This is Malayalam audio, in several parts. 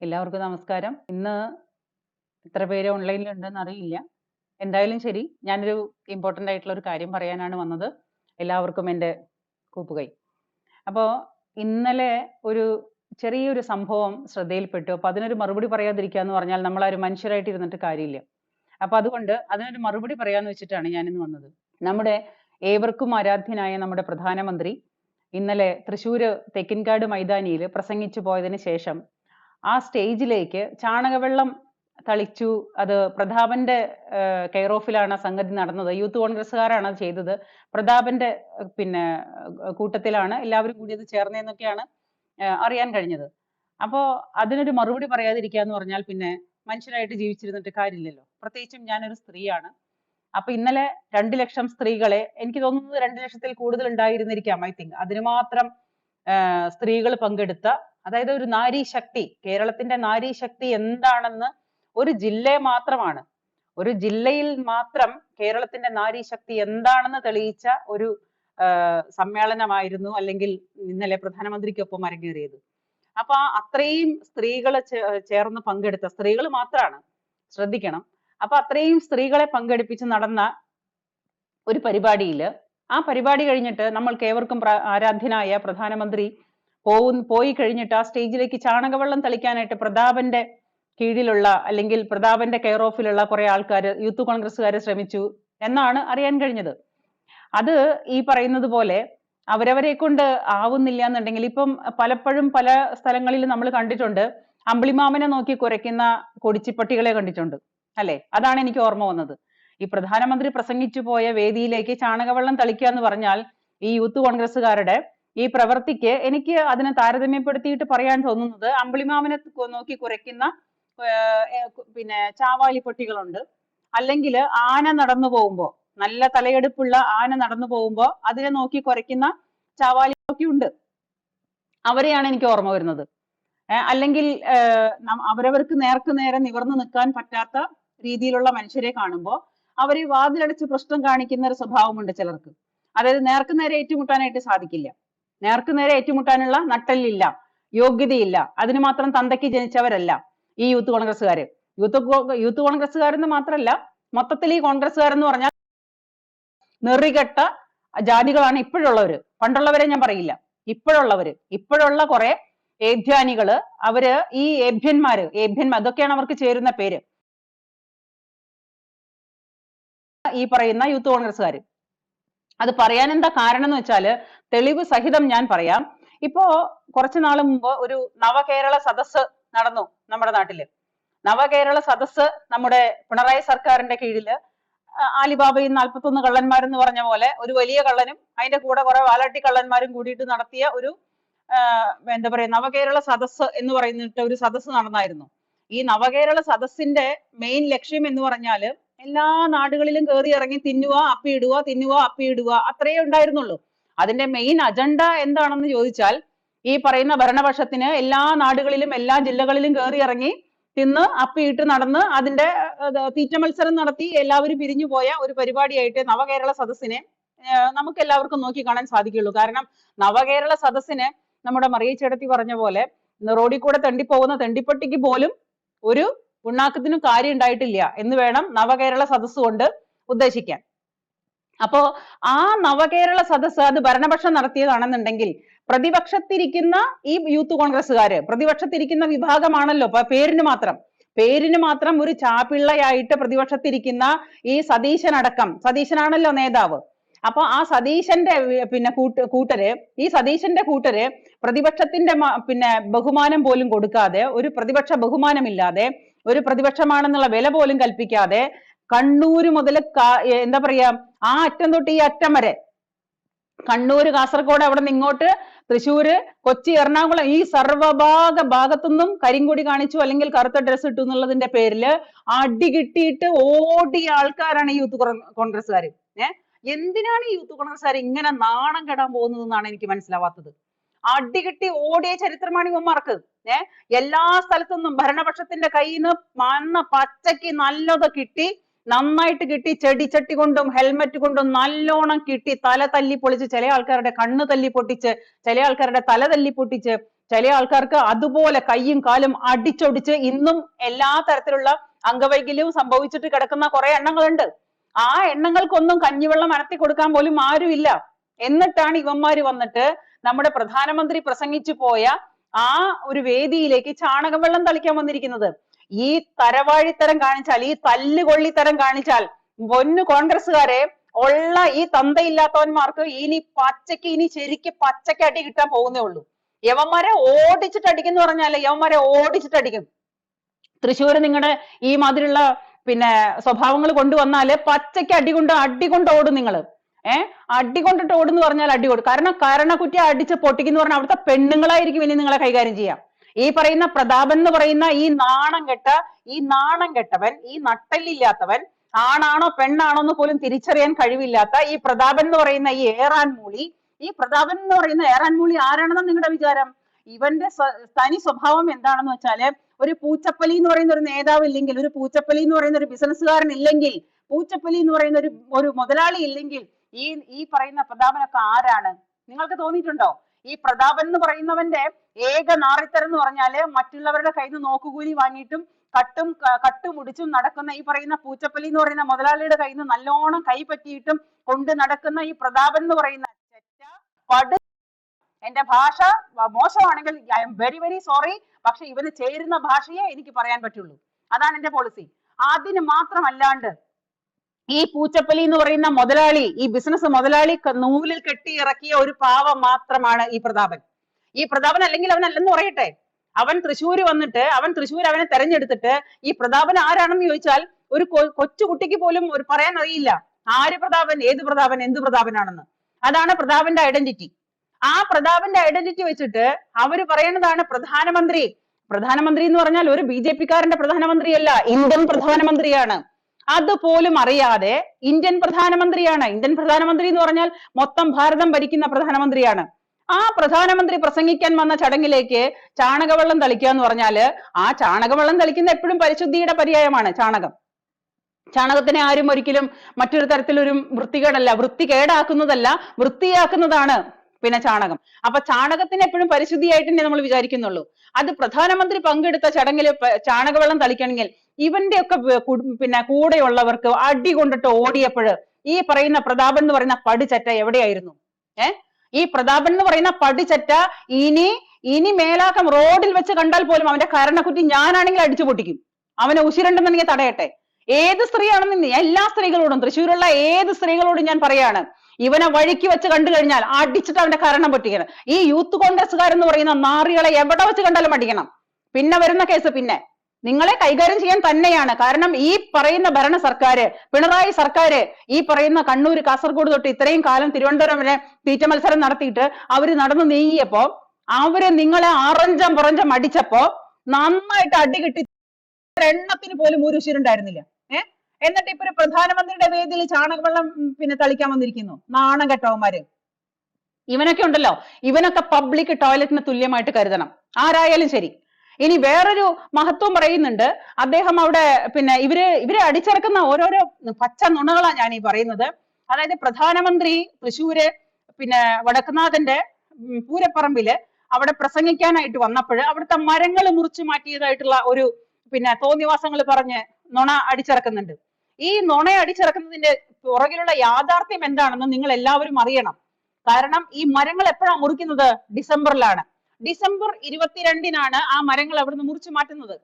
എല്ലാവർക്കും നമസ്കാരം. ഇന്ന് എത്ര പേര് ഓൺലൈനിലുണ്ടെന്ന് അറിയില്ല. എന്തായാലും ശരി ഞാനൊരു ഇമ്പോർട്ടന്റ് ആയിട്ടുള്ള ഒരു കാര്യം പറയാനാണ് വന്നത്. എല്ലാവർക്കും എന്റെ കൂപ്പുകൈ. അപ്പോൾ ഇന്നലെ ഒരു ചെറിയൊരു സംഭവം ശ്രദ്ധയിൽപ്പെട്ടു. അപ്പോൾ അതിനൊരു മറുപടി പറയാതിരിക്കുക എന്ന് പറഞ്ഞാൽ നമ്മൾ ഒരു മനുഷ്യരായിട്ട് ഇരുന്നിട്ട് കാര്യമില്ല. അപ്പോൾ അതുകൊണ്ട് അതിനൊരു മറുപടി പറയാന്ന് വെച്ചിട്ടാണ് ഞാനിന്ന് വന്നത്. നമ്മുടെ ഏവർക്കും ആരാധ്യനായ നമ്മുടെ പ്രധാനമന്ത്രി ഇന്നലെ തൃശ്ശൂര് തെക്കിൻകാട് മൈതാനിയിൽ പ്രസംഗിച്ചു പോയതിന് ശേഷം ആ സ്റ്റേജിലേക്ക് ചാണകവെള്ളം തളിച്ചു. അത് പ്രതാപന്റെ കെയർ ഓഫിലാണ് ആ സംഗതി നടന്നത്. യൂത്ത് കോൺഗ്രസ്സുകാരാണ് അത് ചെയ്തത്. പ്രതാപന്റെ പിന്നെ കൂട്ടത്തിലാണ് എല്ലാവരും കൂടി അത് ചേർന്നതെന്നൊക്കെയാണ് അറിയാൻ കഴിഞ്ഞത്. അപ്പോ അതിനൊരു മറുപടി പറയാതിരിക്കുക എന്ന് പറഞ്ഞാൽ പിന്നെ മനുഷ്യരായിട്ട് ജീവിച്ചിരുന്നിട്ട് കാര്യമില്ലല്ലോ. പ്രത്യേകിച്ചും ഞാനൊരു സ്ത്രീയാണ്. അപ്പൊ ഇന്നലെ രണ്ട് ലക്ഷം സ്ത്രീകളെ എനിക്ക് തോന്നുന്നത് രണ്ട് ലക്ഷത്തിൽ കൂടുതൽ ഉണ്ടായിരുന്നിരിക്കാം ഐ തിങ്ക്. അതിന് മാത്രം സ്ത്രീകൾ പങ്കെടുത്ത അതായത് ഒരു നാരി ശക്തി കേരളത്തിന്റെ നാരി ശക്തി എന്താണെന്ന് ഒരു ജില്ല മാത്രമാണ്. ഒരു ജില്ലയിൽ മാത്രം കേരളത്തിന്റെ നാരി ശക്തി എന്താണെന്ന് തെളിയിച്ച ഒരു സമ്മേളനമായിരുന്നു അല്ലെങ്കിൽ ഇന്നലെ പ്രധാനമന്ത്രിക്കൊപ്പം അരങ്ങേറിയത്. അപ്പൊ അത്രയും സ്ത്രീകൾ ചേർന്ന് പങ്കെടുത്ത സ്ത്രീകൾ മാത്രമാണ് ശ്രദ്ധിക്കണം. അപ്പൊ അത്രയും സ്ത്രീകളെ പങ്കെടുപ്പിച്ച് നടന്ന ഒരു പരിപാടിയിൽ ആ പരിപാടി കഴിഞ്ഞിട്ട് നമ്മൾക്ക് ഏവർക്കും ആരാധ്യനായ പ്രധാനമന്ത്രി പോകുന്ന പോയി കഴിഞ്ഞിട്ട് ആ സ്റ്റേജിലേക്ക് ചാണകവെള്ളം തളിക്കാനായിട്ട് പ്രതാപന്റെ കീഴിലുള്ള അല്ലെങ്കിൽ പ്രതാപന്റെ കെയർ ഓഫിലുള്ള കുറെ ആൾക്കാർ യൂത്ത് കോൺഗ്രസ്സുകാർ ശ്രമിച്ചു എന്നാണ് അറിയാൻ കഴിഞ്ഞത്. അത് ഈ പറയുന്നത് പോലെ അവരവരെ കൊണ്ട് ആവുന്നില്ല എന്നുണ്ടെങ്കിൽ ഇപ്പം പലപ്പോഴും പല സ്ഥലങ്ങളിൽ നമ്മൾ കണ്ടിട്ടുണ്ട് അമ്പിളിമാമനെ നോക്കി കുരയ്ക്കുന്ന കൊടിച്ചിപ്പട്ടികളെ കണ്ടിട്ടുണ്ട്. അല്ലെ? അതാണ് എനിക്ക് ഓർമ്മ വന്നത്. ഈ പ്രധാനമന്ത്രി പ്രസംഗിച്ചു പോയ വേദിയിലേക്ക് ചാണകവെള്ളം തളിക്കുക എന്ന് പറഞ്ഞാൽ ഈ യൂത്ത് കോൺഗ്രസ്സുകാരുടെ ഈ പ്രവൃത്തിക്ക് എനിക്ക് അതിനെ താരതമ്യപ്പെടുത്തിയിട്ട് പറയാൻ തോന്നുന്നത് അമ്പിളിമാമനെ കു- നോക്കി കുരയ്ക്കുന്ന പിന്നെ ചാവാലി പൊട്ടികളുണ്ട്. അല്ലെങ്കിൽ ആന നടന്നു പോകുമ്പോ നല്ല തലയെടുപ്പുള്ള ആന നടന്നു പോകുമ്പോ അതിനെ നോക്കി കുരയ്ക്കുന്ന ചാവാലിയൊക്കെ ഉണ്ട് അവരെയാണ് എനിക്ക് ഓർമ്മ വരുന്നത്. അല്ലെങ്കിൽ അവരവർക്ക് നേർക്ക് നേരെ നിവർന്നു നിൽക്കാൻ പറ്റാത്ത രീതിയിലുള്ള മനുഷ്യരെ കാണുമ്പോൾ അവർ വാതിലടച്ച് പ്രശ്നം കാണിക്കുന്ന ഒരു സ്വഭാവമുണ്ട് ചിലർക്ക്. അതായത് നേർക്ക് നേരെ ഏറ്റുമുട്ടാനായിട്ട് സാധിക്കില്ല. നേർക്ക് നേരെ ഏറ്റുമുട്ടാനുള്ള നട്ടല്ലില്ല യോഗ്യതയില്ല. അതിന് മാത്രം തന്തയ്ക്ക് ജനിച്ചവരല്ല ഈ യൂത്ത് കോൺഗ്രസ്സുകാർ യൂത്ത് യൂത്ത് കോൺഗ്രസ്സുകാരെന്ന് മാത്രമല്ല മൊത്തത്തിൽ ഈ കോൺഗ്രസ്സുകാരെന്ന് പറഞ്ഞാൽ നെറികെട്ട ജാതികളാണ് ഇപ്പോഴുള്ളവര്. പണ്ടുള്ളവരെ ഞാൻ പറയില്ല. ഇപ്പോഴുള്ളവര്. ഇപ്പോഴുള്ള കുറെ ഏഭ്യാനികൾ അവർ ഈ ഏഭ്യന്മാര് ഏഭ്യന്മാർ അതൊക്കെയാണ് അവർക്ക് ചേരുന്ന പേര്. ഈ പറയുന്ന യൂത്ത് കോൺഗ്രസ്സുകാർ. അത് പറയാൻ എന്താ കാരണം എന്ന് വെച്ചാൽ തെളിവ് സഹിതം ഞാൻ പറയാം. ഇപ്പോ കുറച്ചു നാൾ മുമ്പ് ഒരു നവകേരള സദസ്സ് നടന്നു നമ്മുടെ നാട്ടിൽ. നവകേരള സദസ്സ് നമ്മുടെ പിണറായി സർക്കാരിന്റെ കീഴിൽ ആലിബാബയും നാൽപ്പത്തൊന്ന് കള്ളന്മാരെന്ന് പറഞ്ഞ പോലെ ഒരു വലിയ കള്ളനും അതിന്റെ കൂടെ കുറെ വാലാട്ടി കള്ളന്മാരും കൂടിയിട്ട് നടത്തിയ ഒരു എന്താ പറയാ നവകേരള സദസ്സ് എന്ന് പറയുന്നിട്ട് ഒരു സദസ്സ് നടന്നായിരുന്നു. ഈ നവകേരള സദസ്സിന്റെ മെയിൻ ലക്ഷ്യം എന്ന് പറഞ്ഞാൽ എല്ലാ നാടുകളിലും കയറി ഇറങ്ങി തിന്നുക അപ്പിയിടുക തിന്നുക അപ്പിയിടുക അത്രേ ഉണ്ടായിരുന്നുള്ളൂ. അതിന്റെ മെയിൻ അജണ്ട എന്താണെന്ന് ചോദിച്ചാൽ ഈ പറയുന്ന ഭരണപക്ഷത്തിന് എല്ലാ നാടുകളിലും എല്ലാ ജില്ലകളിലും കയറി ഇറങ്ങി തിന്ന് അപ്പിയിട്ട് നടന്ന് അതിന്റെ അത് തീറ്റ മത്സരം നടത്തി എല്ലാവരും പിരിഞ്ഞു പോയ ഒരു പരിപാടിയായിട്ട് നവകേരള സദസ്സിനെ നമുക്ക് എല്ലാവർക്കും നോക്കി കാണാൻ സാധിക്കുള്ളൂ. കാരണം നവകേരള സദസ്സിനെ നമ്മുടെ മറിയ ചേട്ടത്തി പറഞ്ഞ പോലെ റോഡിൽ കൂടെ തെണ്ടിപ്പോകുന്ന തെണ്ടിപ്പട്ടിക്ക് പോലും ഒരു പുണ്ണാക്കത്തിനും കാര്യം ഉണ്ടായിട്ടില്ല എന്ന് വേണം നവകേരള സദസ്സ് കൊണ്ട് ഉദ്ദേശിക്കാൻ. അപ്പോ ആ നവകേരള സദസ്സ് അത് ഭരണപക്ഷം നടത്തിയതാണെന്നുണ്ടെങ്കിൽ പ്രതിപക്ഷത്തിരിക്കുന്ന ഈ യൂത്ത് കോൺഗ്രസ്സുകാര് പ്രതിപക്ഷത്തിരിക്കുന്ന വിഭാഗമാണല്ലോ പേരിന് മാത്രം. പേരിന് മാത്രം ഒരു ചാപ്പിള്ളയായിട്ട് പ്രതിപക്ഷത്തിരിക്കുന്ന ഈ സതീശൻ അടക്കം സതീശനാണല്ലോ നേതാവ്. അപ്പൊ ആ സതീശന്റെ പിന്നെ കൂട്ട് കൂട്ടര് ഈ സതീശന്റെ കൂട്ടര് പ്രതിപക്ഷത്തിന്റെ പിന്നെ ബഹുമാനം പോലും കൊടുക്കാതെ ഒരു പ്രതിപക്ഷ ബഹുമാനമില്ലാതെ ഒരു പ്രതിപക്ഷമാണെന്നുള്ള വില പോലും കൽപ്പിക്കാതെ കണ്ണൂര് മുതൽ എന്താ പറയാ ആ അറ്റം തൊട്ട് ഈ അറ്റം വരെ. കണ്ണൂര് കാസർഗോഡ് അവിടെ നിന്ന് ഇങ്ങോട്ട് തൃശ്ശൂര് കൊച്ചി എറണാകുളം ഈ സർവഭാഗ ഭാഗത്തുനിന്നും കരിങ്കൊടി കാണിച്ചു അല്ലെങ്കിൽ കറുത്ത ഡ്രസ് ഇട്ടു എന്നുള്ളതിന്റെ പേരിൽ അടി കിട്ടിയിട്ട് ഓടിയ ആൾക്കാരാണ് ഈ യൂത്ത് കോൺഗ്രസ്സുകാർ ഏഹ് എന്തിനാണ് ഈ യൂത്ത് കോൺഗ്രസ്സുകാർ ഇങ്ങനെ നാണം കെടാൻ പോകുന്നത് എന്നാണ് എനിക്ക് മനസ്സിലാവാത്തത്. അടി കിട്ടി ഓടിയ ചരിത്രമാണ് ഇവന്മാർക്ക്. ഏഹ് എല്ലാ സ്ഥലത്തുനിന്നും ഭരണപക്ഷത്തിന്റെ കയ്യിൽ നിന്ന് മണ്ണ് പച്ചയ്ക്ക് നല്ലത് കിട്ടി നന്നായിട്ട് കിട്ടി ചെടിച്ചട്ടി കൊണ്ടും ഹെൽമെറ്റ് കൊണ്ടും നല്ലോണം കിട്ടി തല തല്ലി പൊളിച്ച് ചില ആൾക്കാരുടെ കണ്ണ് തല്ലി പൊട്ടിച്ച് ചില ആൾക്കാരുടെ തല തല്ലി പൊട്ടിച്ച് ചില ആൾക്കാർക്ക് അതുപോലെ കയ്യും കാലും അടിച്ചൊടിച്ച് ഇന്നും എല്ലാ തരത്തിലുള്ള അംഗവൈകല്യവും സംഭവിച്ചിട്ട് കിടക്കുന്ന കുറെ എണ്ണങ്ങളുണ്ട്. ആ എണ്ണങ്ങൾക്കൊന്നും കഞ്ഞിവെള്ളം അനത്തി കൊടുക്കാൻ പോലും ആരുമില്ല. എന്നിട്ടാണ് ഇവന്മാര് വന്നിട്ട് നമ്മുടെ പ്രധാനമന്ത്രി പ്രസംഗിച്ചു പോയ ആ ഒരു വേദിയിലേക്ക് ചാണകം വെള്ളം തളിക്കാൻ വന്നിരിക്കുന്നത്. ഈ തരവാഴിത്തരം കാണിച്ചാൽ ഈ തല്ലുകൊള്ളിത്തരം കാണിച്ചാൽ പൊന്നു കോൺഗ്രസ്സുകാരെ ഉള്ള ഈ തന്തയില്ലാത്തവന്മാർക്ക് ഇനി പച്ചയ്ക്ക് ഇനി ശരിക്ക് പച്ചയ്ക്ക് അടി കിട്ടാൻ പോകുന്നേ ഉള്ളൂ. യവന്മാരെ ഓടിച്ചിട്ട് അടിക്കുന്നു പറഞ്ഞാൽ യവന്മാരെ ഓടിച്ചിട്ട് അടിക്കും. തൃശ്ശൂര് നിങ്ങളുടെ ഈ മാതിരിയുള്ള പിന്നെ സ്വഭാവങ്ങൾ കൊണ്ടുവന്നാൽ പച്ചയ്ക്ക് അടി കൊണ്ട് അടി കൊണ്ട് ഓടും നിങ്ങൾ. ഏഹ് അടി കൊണ്ടിട്ട് എന്ന് പറഞ്ഞാൽ അടി കൊടുക്കും കാരണം കരണക്കുറ്റി അടിച്ച് പൊട്ടിക്കുന്നു പറഞ്ഞാൽ അവിടുത്തെ പെണ്ണുങ്ങളായിരിക്കും ഇനി നിങ്ങളെ കൈകാര്യം ചെയ്യാം. ഈ പറയുന്ന പ്രതാപൻ എന്ന് പറയുന്ന ഈ നാണം കെട്ട ഈ നാണം കെട്ടവൻ ഈ നട്ടല്ലില്ലാത്തവൻ ആണാണോ പെണ്ണാണോ എന്ന് പോലും തിരിച്ചറിയാൻ കഴിവില്ലാത്ത ഈ പ്രതാപൻ എന്ന് പറയുന്ന ഈ ഏറാൻ മൂളി ഈ പ്രതാപൻ എന്ന് പറയുന്ന ഏറാൻ മൂളി ആരാണെന്ന് നിങ്ങളുടെ വിചാരം? ഇവന്റെ തനി സ്വഭാവം എന്താണെന്ന് വെച്ചാൽ ഒരു പൂച്ചപ്പലി എന്ന് പറയുന്ന ഒരു നേതാവ് ഇല്ലെങ്കിൽ ഒരു പൂച്ചപ്പലി എന്ന് പറയുന്ന ഒരു ബിസിനസ്സുകാരൻ ഇല്ലെങ്കിൽ പൂച്ചപ്പലി എന്ന് പറയുന്ന ഒരു ഒരു മുതലാളി ഇല്ലെങ്കിൽ ഈ ഈ പറയുന്ന പ്രതാപനൊക്കെ ആരാണ്? നിങ്ങൾക്ക് തോന്നിയിട്ടുണ്ടോ? ഈ പ്രതാപൻ എന്ന് പറയുന്നവന്റെ ഏക നാറിത്തരം എന്ന് പറഞ്ഞാൽ മറ്റുള്ളവരുടെ കയ്യിൽ നിന്ന് നോക്കുകൂലി വാങ്ങിയിട്ടും കട്ടും കട്ടും മുടിച്ചും നടക്കുന്ന ഈ പറയുന്ന പൂച്ചപ്പലി എന്ന് പറയുന്ന മുതലാളിയുടെ കയ്യിൽ നിന്ന് നല്ലോണം കൈ പറ്റിയിട്ടും കൊണ്ട് നടക്കുന്ന ഈ പ്രതാപൻ എന്ന് പറയുന്ന പട് എന്റെ ഭാഷ മോശമാണെങ്കിൽ I am very very sorry. പക്ഷെ ഇവന് ചേരുന്ന ഭാഷയെ എനിക്ക് പറയാൻ പറ്റുള്ളൂ. അതാണ് എന്റെ പോളിസി. അതിന് മാത്രമല്ലാണ്ട് ഈ പൂച്ചപ്പലി എന്ന് പറയുന്ന മുതലാളി ഈ ബിസിനസ് മുതലാളി നൂലിൽ കെട്ടി ഇറക്കിയ ഒരു പാവം മാത്രമാണ് ഈ പ്രതാപൻ. ഈ പ്രതാപൻ അല്ലെങ്കിൽ അവൻ അല്ലെന്ന് പറയട്ടെ. അവൻ തൃശ്ശൂർ വന്നിട്ട് അവൻ തൃശ്ശൂർ അവനെ തെരഞ്ഞെടുത്തിട്ട് ഈ പ്രതാപൻ ആരാണെന്ന് ചോദിച്ചാൽ ഒരു കൊ- കൊച്ചു കുട്ടിക്ക് പോലും ഒരു പറയാൻ അറിയില്ല. ആര് പ്രതാപൻ ഏത് പ്രതാപൻ എന്ത് പ്രതാപനാണെന്ന്. അതാണ് പ്രതാപന്റെ ഐഡന്റിറ്റി ആ പ്രതാപന്റെ ഐഡന്റിറ്റി വെച്ചിട്ട് അവർ പറയുന്നതാണ് പ്രധാനമന്ത്രി. പ്രധാനമന്ത്രി എന്ന് പറഞ്ഞാൽ ഒരു ബി ജെ പിക്കാരന്റെ പ്രധാനമന്ത്രിയല്ല ഇന്ത്യൻ പ്രധാനമന്ത്രിയാണ്. അതുപോലും അറിയാതെ ഇന്ത്യൻ പ്രധാനമന്ത്രിയാണ്. ഇന്ത്യൻ പ്രധാനമന്ത്രി എന്ന് പറഞ്ഞാൽ മൊത്തം ഭാരതം ഭരിക്കുന്ന പ്രധാനമന്ത്രിയാണ്. ആ പ്രധാനമന്ത്രി പ്രസംഗിക്കാൻ വന്ന ചടങ്ങിലേക്ക് ചാണകവെള്ളം തളിക്കുക എന്ന് പറഞ്ഞാൽ ആ ചാണകവെള്ളം തളിക്കുന്ന എപ്പോഴും പരിശുദ്ധിയുടെ പര്യായമാണ് ചാണകം. ചാണകത്തിനെ ആരും ഒരിക്കലും മറ്റൊരു തരത്തിലൊരു വൃത്തികേടല്ല വൃത്തി കേടാക്കുന്നതല്ല വൃത്തിയാക്കുന്നതാണ് പിന്നെ ചാണകം. അപ്പൊ ചാണകത്തിന് എപ്പോഴും പരിശുദ്ധിയായിട്ട് തന്നെ നമ്മൾ വിചാരിക്കുന്നുള്ളൂ. അത് പ്രധാനമന്ത്രി പങ്കെടുത്ത ചടങ്ങിൽ ചാണകവെള്ളം തളിക്കണമെങ്കിൽ ഇവന്റെ ഒക്കെ പിന്നെ കൂടെയുള്ളവർക്ക് അടി കൊണ്ടിട്ട് ഓടിയപ്പോൾ ഈ പറയുന്ന പ്രതാപൻ എന്ന് പറയുന്ന പടിച്ചറ്റ എവിടെയായിരുന്നു? ഏ? ഈ പ്രതാപൻ എന്ന് പറയുന്ന പടിച്ചറ്റ ഇനി ഇനി മേലാക്കം റോഡിൽ വെച്ച് കണ്ടാൽ പോലും അവന്റെ കരണക്കുറ്റി ഞാനാണെങ്കിൽ അടിച്ചു പൊട്ടിക്കും. അവനെ ഉശിരണ്ടെന്നുണ്ടെങ്കിൽ തടയട്ടെ. ഏത് സ്ത്രീയാണെന്ന് എല്ലാ സ്ത്രീകളോടും തൃശ്ശൂരുള്ള ഏത് സ്ത്രീകളോടും ഞാൻ പറയാണ് ഇവനെ വഴിക്ക് വെച്ച് കണ്ടു കഴിഞ്ഞാൽ അടിച്ചിട്ട് അവന്റെ കരണം പൊട്ടിക്കണം. ഈ യൂത്ത് കോൺഗ്രസ്സുകാരെന്ന് പറയുന്ന നാറികളെ എവിടെ വെച്ച് കണ്ടാലും അടിക്കണം. പിന്നെ വരുന്ന കേസ് പിന്നെ. നിങ്ങളെ കൈകാര്യം ചെയ്യാൻ തന്നെയാണ്. കാരണം ഈ പറയുന്ന ഭരണ സർക്കാര് പിണറായി സർക്കാര് ഈ പറയുന്ന കണ്ണൂർ കാസർഗോഡ് തൊട്ട് ഇത്രയും കാലം തിരുവനന്തപുരം വരെ തീറ്റ മത്സരം നടത്തിയിട്ട് അവർ നടന്നു നീങ്ങിയപ്പോ അവർ നിങ്ങളെ അറഞ്ചം പുറഞ്ചം അടിച്ചപ്പോ നന്നായിട്ട് അടി കിട്ടി. എണ്ണത്തിന് പോലും ഒരു ഉശിരുണ്ടായിരുന്നില്ല. ഏഹ് എന്നിട്ട് ഇപ്പൊ പ്രധാനമന്ത്രിയുടെ വേദിയിൽ ചാണകവെള്ളം പിന്നെ തളിക്കാൻ വന്നിരിക്കുന്നു. നാണം കെട്ടവന്മാര്. ഇവനൊക്കെ ഉണ്ടല്ലോ. ഇവനൊക്കെ പബ്ലിക് ടോയ്ലറ്റിന് തുല്യമായിട്ട് കരുതണം. ആരായാലും ശരി. ഇനി വേറൊരു മഹത്വം പറയുന്നുണ്ട്. അദ്ദേഹം അവിടെ പിന്നെ ഇവർ ഇവരെ അടിച്ചിറക്കുന്ന ഓരോരോ പച്ച നുണകളാ ഞാൻ ഈ പറയുന്നത്. അതായത് പ്രധാനമന്ത്രി തൃശ്ശൂര് പിന്നെ വടക്കുന്നാഥന്റെ പൂരപ്പറമ്പിൽ അവിടെ പ്രസംഗിക്കാനായിട്ട് വന്നപ്പോൾ അവിടുത്തെ മരങ്ങൾ മുറിച്ചു മാറ്റിയതായിട്ടുള്ള ഒരു പിന്നെ തോന്നിവാസങ്ങൾ പറഞ്ഞ് നുണ അടിച്ചിറക്കുന്നുണ്ട്. ഈ നുണ അടിച്ചിറക്കുന്നതിന്റെ പുറകിലുള്ള യാഥാർത്ഥ്യം എന്താണെന്ന് നിങ്ങൾ എല്ലാവരും അറിയണം. കാരണം ഈ മരങ്ങൾ എപ്പോഴാണ് മുറിക്കുന്നത്? ഡിസംബറിലാണ്. ഡിസംബർ ഇരുപത്തിരണ്ടിനാണ് ആ മരങ്ങൾ അവിടുന്ന് മുറിച്ചു മാറ്റുന്നത്.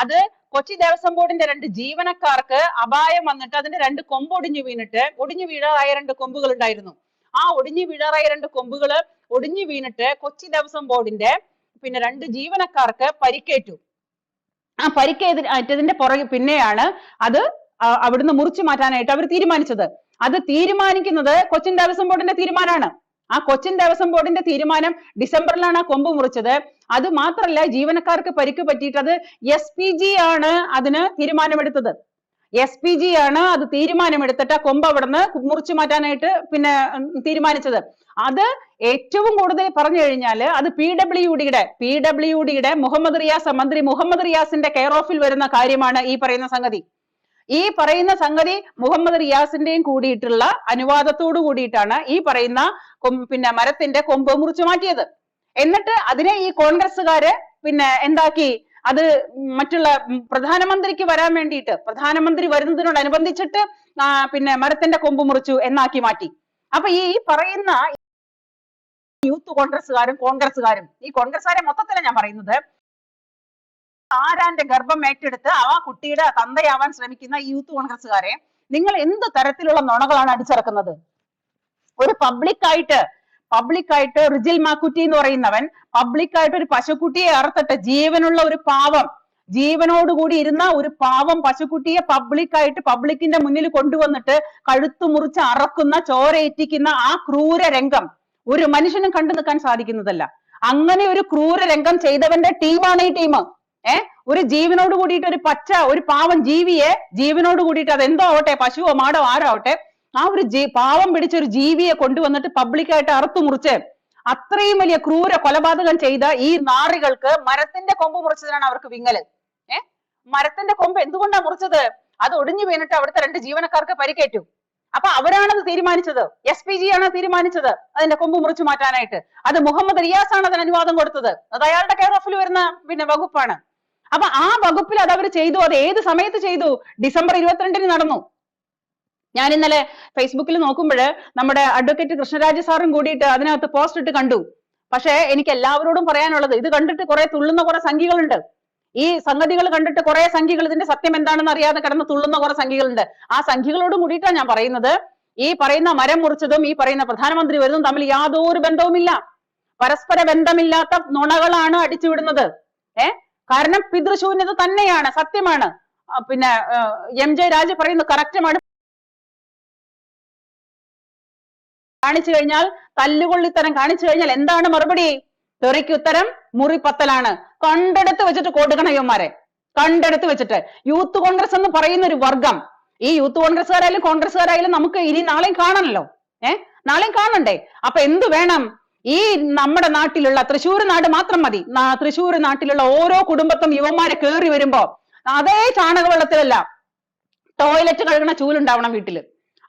അത് കൊച്ചി ദേവസ്വം ബോർഡിന്റെ രണ്ട് ജീവനക്കാർക്ക് അപായം വന്നിട്ട് അതിന്റെ രണ്ട് കൊമ്പ് ഒടിഞ്ഞു വീണിട്ട് ഒടിഞ്ഞു വീഴാറായ രണ്ട് കൊമ്പുകൾ ഉണ്ടായിരുന്നു. ആ ഒടിഞ്ഞു വീഴാറായ രണ്ട് കൊമ്പുകൾ ഒടിഞ്ഞു വീണിട്ട് കൊച്ചി ദേവസ്വം ബോർഡിന്റെ പിന്നെ രണ്ട് ജീവനക്കാർക്ക് പരിക്കേറ്റു. ആ പരിക്കേറ്റതിന്റെ പുറകെ പിന്നെയാണ് അത് അവിടുന്ന് മുറിച്ചു മാറ്റാനായിട്ട് അവർ തീരുമാനിച്ചത്. അത് തീരുമാനിക്കുന്നത് കൊച്ചിൻ ദേവസ്വം ബോർഡിന്റെ തീരുമാനമാണ്. ആ കൊച്ചിൻ ദേവസ്വം ബോർഡിന്റെ തീരുമാനം ഡിസംബറിലാണ് ആ കൊമ്പ് മുറിച്ചത്. അത് മാത്രമല്ല ജീവനക്കാർക്ക് പരിക്ക് പറ്റിയിട്ട് അത് എസ് പി ജി ആണ് അതിന് തീരുമാനമെടുത്തത്. എസ് പി ജി ആണ് അത് തീരുമാനമെടുത്തിട്ട് ആ കൊമ്പ് അവിടുന്ന് മുറിച്ചു മാറ്റാനായിട്ട് പിന്നെ തീരുമാനിച്ചത്. അത് ഏറ്റവും കൂടുതൽ പറഞ്ഞു കഴിഞ്ഞാൽ അത് പി ഡബ്ല്യു ഡിയുടെ പി ഡബ്ല്യു ഡിയുടെ മുഹമ്മദ് റിയാസ് മന്ത്രി മുഹമ്മദ് റിയാസിന്റെ കെയർ ഓഫിൽ വരുന്ന കാര്യമാണ് ഈ പറയുന്ന സംഗതി. ഈ പറയുന്ന സംഗതി മുഹമ്മദ് റിയാസിന്റെയും കൂടിയിട്ടുള്ള അനുവാദത്തോടു കൂടിയിട്ടാണ് ഈ പറയുന്ന പിന്നെ മരത്തിന്റെ കൊമ്പ് മുറിച്ചു മാറ്റിയത്. എന്നിട്ട് അതിനെ ഈ കോൺഗ്രസ്സുകാര് പിന്നെ എന്താക്കി? അത് മറ്റുള്ള പ്രധാനമന്ത്രിക്ക് വരാൻ വേണ്ടിയിട്ട് പ്രധാനമന്ത്രി വരുന്നതിനോടനുബന്ധിച്ചിട്ട് പിന്നെ മരത്തിന്റെ കൊമ്പ് മുറിച്ചു എന്നാക്കി മാറ്റി. അപ്പൊ ഈ പറയുന്ന യൂത്ത് കോൺഗ്രസ്സുകാരും കോൺഗ്രസ്സുകാരും ഈ കോൺഗ്രസ്സുകാരെ മൊത്തത്തിലാണ് ഞാൻ പറയുന്നത്. ആരാന്റെ ഗർഭം ഏറ്റെടുത്ത് ആ കുട്ടിയുടെ തന്തയാവാൻ ശ്രമിക്കുന്ന ഈ യൂത്ത് കോൺഗ്രസ്സുകാരെ നിങ്ങൾ എന്ത് തരത്തിലുള്ള നുണകളാണ് അടിച്ചിറക്കുന്നത്? ഒരു പബ്ലിക് ആയിട്ട് പബ്ലിക് ആയിട്ട് റിജിൽ മാക്കുറ്റി എന്ന് പറയുന്നവൻ പബ്ലിക് ആയിട്ട് ഒരു പശുക്കുട്ടിയെ അറുത്തിട്ട് ജീവനുള്ള ഒരു പാവം ജീവനോടുകൂടി ഇരുന്ന ഒരു പാവം പശുക്കുട്ടിയെ പബ്ലിക് ആയിട്ട് പബ്ലിക്കിന്റെ മുന്നിൽ കൊണ്ടുവന്നിട്ട് കഴുത്തു മുറിച്ച് അറക്കുന്ന ചോരയിറ്റിക്കുന്ന ആ ക്രൂര രംഗം ഒരു മനുഷ്യനും കണ്ടു നിൽക്കാൻ സാധിക്കുന്നതല്ല. അങ്ങനെ ഒരു ക്രൂര രംഗം ചെയ്തവന്റെ ടീമാണ് ഈ ടീം. ഏ? ഒരു ജീവനോട് കൂടിയിട്ട് ഒരു പച്ച ഒരു പാവം ജീവിയെ ജീവനോട് കൂടിയിട്ട് അത് എന്തോ ആവട്ടെ പശുവോ മാടോ ആരോ ആവട്ടെ ആ ഒരു ജീ പാവം പിടിച്ച ഒരു ജീവിയെ കൊണ്ടുവന്നിട്ട് പബ്ലിക്കായിട്ട് അറുത്തു മുറിച്ച് അത്രയും വലിയ ക്രൂര കൊലപാതകം ചെയ്ത ഈ നാറികൾക്ക് മരത്തിന്റെ കൊമ്പ് മുറിച്ചതിനാണ് അവർക്ക് വിങ്ങൽ. ഏ? മരത്തിന്റെ കൊമ്പ് എന്തുകൊണ്ടാ മുറിച്ചത്? അത് ഒടിഞ്ഞു വീണിട്ട് അവിടുത്തെ രണ്ട് ജീവനക്കാർക്ക് പരിക്കേറ്റു. അപ്പൊ അവരാണത് തീരുമാനിച്ചത്. എസ് പി ജി ആണ് തീരുമാനിച്ചത് അതിന്റെ കൊമ്പ് മുറിച്ചു മാറ്റാനായിട്ട്. അത് മുഹമ്മദ് റിയാസ് ആണ് അതിന് അനുവാദം കൊടുത്തത്. അത് അയാളുടെ കെയർ ഓഫിൽ വരുന്ന പിന്നെ വകുപ്പാണ്. അപ്പൊ ആ വകുപ്പിൽ അത് അവർ ചെയ്തു. അത് ഏത് സമയത്ത് ചെയ്തു? ഡിസംബർ ഇരുപത്തിരണ്ടിന് നടന്നു. ഞാൻ ഇന്നലെ ഫേസ്ബുക്കിൽ നോക്കുമ്പോൾ നമ്മുടെ അഡ്വക്കേറ്റ് കൃഷ്ണരാജ് സാറും കൂടിയിട്ട് അതിനകത്ത് പോസ്റ്റ് ഇട്ട് കണ്ടു. പക്ഷേ എനിക്ക് എല്ലാവരോടും പറയാനുള്ളത് ഇത് കണ്ടിട്ട് കുറെ തുള്ളുന്ന കുറെ സംഖ്യകളുണ്ട്. ഈ സംഗതികൾ കണ്ടിട്ട് കുറെ സംഖ്യകൾ ഇതിന്റെ സത്യം എന്താണെന്ന് അറിയാതെ കിടന്ന് തുള്ളുന്ന കുറെ സംഖ്യകളുണ്ട്. ആ സംഖ്യകളോടും കൂടിയിട്ടാണ് ഞാൻ പറയുന്നത്. ഈ പറയുന്ന മരം മുറിച്ചതും ഈ പറയുന്ന പ്രധാനമന്ത്രി വരുന്നതും തമ്മിൽ യാതൊരു ബന്ധവുമില്ല. പരസ്പര ബന്ധമില്ലാത്ത നുണകളാണ് അടിച്ചുവിടുന്നത്. ഏ? കാരണം പിതൃശൂന്യത തന്നെയാണ് സത്യമാണ്. പിന്നെ എം ജെ രാജ പറയുന്നത് കറക്റ്റുമാണ്. കാണിച്ചു കഴിഞ്ഞാൽ തല്ലുകൊള്ളിത്തരം കാണിച്ചു കഴിഞ്ഞാൽ എന്താണ് മറുപടി? തെറിക്ക് ഉത്തരം മുറിപ്പത്തലാണ്. കണ്ടെടുത്ത് വെച്ചിട്ട് കൊടുക്കണം ഇവന്മാരെ. കണ്ടെടുത്ത് വെച്ചിട്ട്. യൂത്ത് കോൺഗ്രസ് എന്ന് പറയുന്ന ഒരു വർഗം. ഈ യൂത്ത് കോൺഗ്രസ്സുകാരായാലും കോൺഗ്രസ്സുകാരായാലും നമുക്ക് ഇനി നാളെയും കാണണല്ലോ. ഏഹ് നാളെയും കാണണ്ടേ? അപ്പൊ എന്ത് വേണം? ഈ നമ്മുടെ നാട്ടിലുള്ള തൃശ്ശൂർ നാട് മാത്രം മതി. തൃശ്ശൂർ നാട്ടിലുള്ള ഓരോ കുടുംബത്തും യുവന്മാരെ കേറി വരുമ്പോ അതേ ചാണകവെള്ളത്തിലല്ല ടോയ്ലറ്റ് കഴുകണ ചൂലുണ്ടാവണം വീട്ടിൽ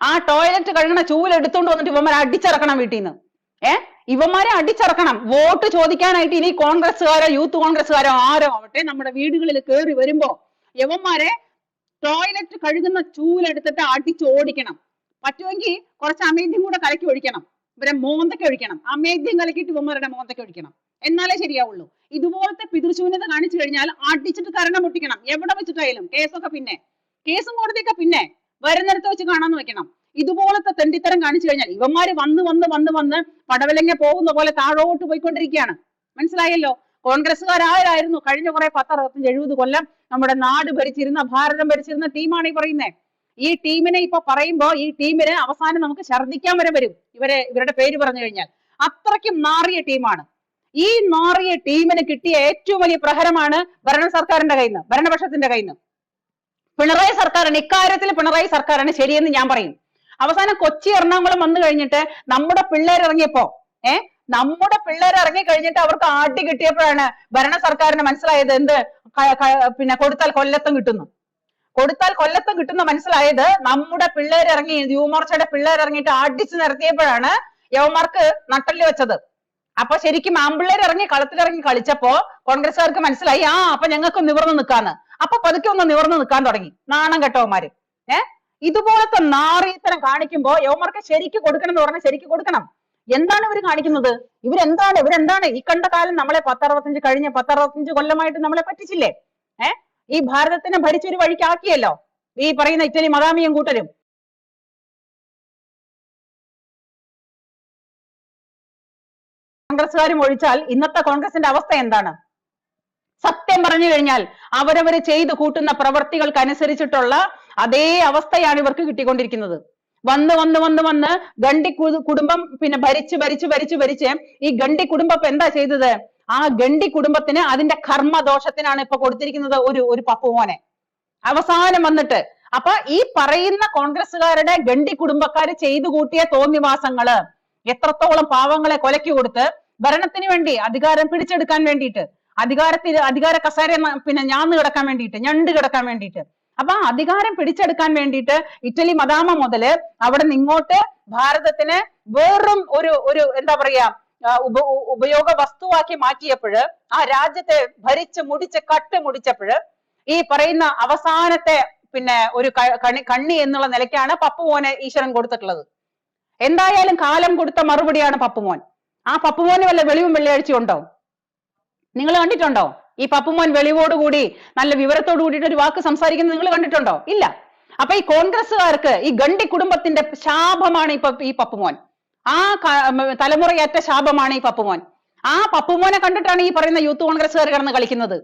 ആ ടോയ്ലറ്റ് കഴുകണ ചൂൽ എടുത്തുകൊണ്ട് വന്നിട്ട് ഇവന്മാരെ അടിച്ചിറക്കണം വീട്ടിൽ നിന്ന് ഏ? ഇവന്മാരെ അടിച്ചിറക്കണം. വോട്ട് ചോദിക്കാനായിട്ട് ഇനി കോൺഗ്രസ്സുകാരോ യൂത്ത് കോൺഗ്രസ്സുകാരോ ആരോ ആവട്ടെ നമ്മുടെ വീടുകളിൽ കയറി വരുമ്പോ യവന്മാരെ ടോയ്ലറ്റ് കഴുകുന്ന ചൂലെടുത്തിട്ട് അടിച്ച് ഓടിക്കണം പറ്റുമെങ്കിൽ കുറച്ച് അമേദ്യം കൂടെ കലക്കി ഒഴിക്കണം. ഇവരെ മോന്തക്ക ഒഴിക്കണം. അമേദ്യം കലക്കിയിട്ട് ഇവന്മാരുടെ മോന്തക്ക ഒഴിക്കണം. എന്നാലേ ശരിയാവുള്ളൂ. ഇതുപോലത്തെ പിതൃശൂന്യത കാണിച്ചു കഴിഞ്ഞാൽ അടിച്ചിട്ട് കരണം മുട്ടിക്കണം എവിടെ വെച്ചിട്ടായാലും കേസൊക്കെ പിന്നെ. കേസും കോടതിയൊക്കെ പിന്നെ. വരുന്നിടത്ത് വെച്ച് കാണാന്ന് വെക്കണം. ഇതുപോലത്തെ തെണ്ടിത്തരം കാണിച്ചു കഴിഞ്ഞാൽ ഇവന്മാര് വന്ന് വന്ന് വന്ന് വന്ന് പടവലങ്ങ പോകുന്ന പോലെ താഴോട്ട് പോയിക്കൊണ്ടിരിക്കുകയാണ്. മനസ്സിലായല്ലോ? കോൺഗ്രസ്സുകാരായിരുന്നു കഴിഞ്ഞ കുറെ പത്ത് അറുപത്തഞ്ച് എഴുപത് കൊല്ലം നമ്മുടെ നാട് ഭരിച്ചിരുന്ന ഭാരതം ഭരിച്ചിരുന്ന ടീമാണ് ഈ പറയുന്നത് ഈ ടീമിനെ ഇപ്പൊ പറയുമ്പോ ഈ ടീമിന് അവസാനം നമുക്ക് ഛർദ്ദിക്കാൻ വരെ വരും. ഇവരെ ഇവരുടെ പേര് പറഞ്ഞു കഴിഞ്ഞാൽ. അത്രയ്ക്കും മാറിയ ടീമാണ്. ഈ മാറിയ ടീമിന് കിട്ടിയ ഏറ്റവും വലിയ പ്രഹരമാണ് ഭരണ സർക്കാരിന്റെ കയ്യിൽ നിന്ന് ഭരണപക്ഷത്തിന്റെ കയ്യിൽ നിന്ന്. പിണറായി സർക്കാരാണ് ഇക്കാര്യത്തിൽ പിണറായി സർക്കാരാണ് ശരിയെന്ന് ഞാൻ പറയും. അവസാനം കൊച്ചി എറണാകുളം വന്നു കഴിഞ്ഞിട്ട് നമ്മുടെ പിള്ളേർ ഇറങ്ങിയപ്പോ ഏ? നമ്മുടെ പിള്ളേർ ഇറങ്ങി കഴിഞ്ഞിട്ട് അവർക്ക് ആട്ടി കിട്ടിയപ്പോഴാണ് ഭരണ സർക്കാരിന് മനസ്സിലായത് എന്ത്? പിന്നെ കൊടുത്താൽ കൊല്ലത്തും കിട്ടുന്നു. കൊടുത്താൽ കൊല്ലത്തും കിട്ടുന്ന മനസ്സിലായത് നമ്മുടെ പിള്ളേർ ഇറങ്ങി യുവമോർച്ചയുടെ പിള്ളേർ ഇറങ്ങിയിട്ട് അടിച്ചു നിർത്തിയപ്പോഴാണ് യവന്മാർക്ക് നട്ടൽ വെച്ചത്. അപ്പൊ ശരിക്കും ആമ്പിള്ളേർ ഇറങ്ങി കളത്തിലിറങ്ങി കളിച്ചപ്പോ കോൺഗ്രസ്സുകാർക്ക് മനസ്സിലായി ആ അപ്പൊ ഞങ്ങൾക്ക് നിവർന്നു നിൽക്കാന്ന്. അപ്പൊ പതുക്കെ ഒന്ന് നിവർന്നു നിൽക്കാൻ തുടങ്ങി നാണം കെട്ടവന്മാര്. ഏ? ഇതുപോലത്തെ നാറീത്തരം കാണിക്കുമ്പോ യവമാർക്ക് ശരിക്ക് കൊടുക്കണം എന്ന് പറഞ്ഞാൽ ശരിക്ക് കൊടുക്കണം. എന്താണ് ഇവർ കാണിക്കുന്നത്? ഇവരെന്താണ് ഇവരെന്താണ്? ഈ കണ്ട കാലം നമ്മളെ പത്തറുപത്തഞ്ച് കഴിഞ്ഞ പത്തറുപത്തഞ്ച് കൊല്ലമായിട്ട് നമ്മളെ പറ്റിച്ചില്ലേ? ഏ? ഈ ഭാരതത്തിനെ ഭരിച്ചൊരു വഴിക്കാക്കിയല്ലോ ഈ പറയുന്ന ഇറ്റലി മദാമിയും കൂട്ടരും. കോൺഗ്രസ്സുകാരും ഒഴിച്ചാൽ ഇന്നത്തെ കോൺഗ്രസിന്റെ അവസ്ഥ എന്താണ്? സത്യം പറഞ്ഞു കഴിഞ്ഞാൽ അവരവര് ചെയ്തു കൂട്ടുന്ന പ്രവർത്തികൾക്കനുസരിച്ചിട്ടുള്ള അതേ അവസ്ഥയാണ് ഇവർക്ക് കിട്ടിക്കൊണ്ടിരിക്കുന്നത്. വന്ന് വന്ന് വന്ന് വന്ന് ഗണ്ടി കുടുംബം പിന്നെ ഭരിച്ച് ഭരിച്ച് ഭരിച്ച് ഭരിച്ച് ഈ ഗണ്ടി കുടുംബം എന്താ ചെയ്തത്? ആ ഗണ്ടി കുടുംബത്തിന് അതിന്റെ കർമ്മദോഷത്തിനാണ് ഇപ്പൊ കൊടുത്തിരിക്കുന്നത് ഒരു ഒരു പപ്പുമോനെ അവസാനം വന്നിട്ട് അപ്പൊ ഈ പറയുന്ന കോൺഗ്രസ്സുകാരുടെ ഗണ്ടി കുടുംബക്കാര് ചെയ്തു കൂട്ടിയ തോന്നിവാസങ്ങൾ എത്രത്തോളം പാവങ്ങളെ കൊലക്കി കൊടുത്ത് ഭരണത്തിന് വേണ്ടി അധികാരം പിടിച്ചെടുക്കാൻ വേണ്ടിയിട്ട് അധികാരത്തിൽ അധികാര കസേര പിന്നെ ഞാന്ന് കിടക്കാൻ വേണ്ടിയിട്ട് ഞണ്ട് കിടക്കാൻ വേണ്ടിയിട്ട്. അപ്പൊ ആ അധികാരം പിടിച്ചെടുക്കാൻ വേണ്ടിയിട്ട് ഇറ്റലി മദാമ മുതൽ അവിടെ നിന്ന് ഇങ്ങോട്ട് ഭാരതത്തിന് വെറും ഒരു ഒരു എന്താ പറയാ ഉപ ഉപയോഗ വസ്തുവാക്കി മാറ്റിയപ്പോൾ ആ രാജ്യത്തെ ഭരിച്ച് മുടിച്ച് കട്ട് മുടിച്ചപ്പോൾ ഈ പറയുന്ന അവസാനത്തെ പിന്നെ ഒരു കണി കണ്ണി എന്നുള്ള നിലയ്ക്കാണ് പപ്പുമോനെ ഈശ്വരൻ കൊടുത്തിട്ടുള്ളത്. എന്തായാലും കാലം കൊടുത്ത മറുപടിയാണ് പപ്പുമോൻ. ആ പപ്പുമോന് വല്ല വെളിവും വെള്ളിയാഴ്ച ഉണ്ടോ? നിങ്ങൾ കണ്ടിട്ടുണ്ടോ? ഈ പപ്പുമോൻ വെളിവോടുകൂടി നല്ല വിവരത്തോടു കൂടിയിട്ട് ഒരു വാക്ക് സംസാരിക്കുന്നത് നിങ്ങൾ കണ്ടിട്ടുണ്ടോ? ഇല്ല. അപ്പൊ ഈ കോൺഗ്രസ്സുകാർക്ക് ഈ ഗണ്ടി കുടുംബത്തിന്റെ ശാപമാണ് ഇപ്പൊ ഈ പപ്പുമോൻ. ആ തലമുറയേറ്റ ശാപമാണ് ഈ പപ്പുമോൻ. ആ പപ്പുമോനെ കണ്ടിട്ടാണ് ഈ പറയുന്ന യൂത്ത് കോൺഗ്രസ്സുകാർ കിടന്ന് കളിക്കുന്നത്.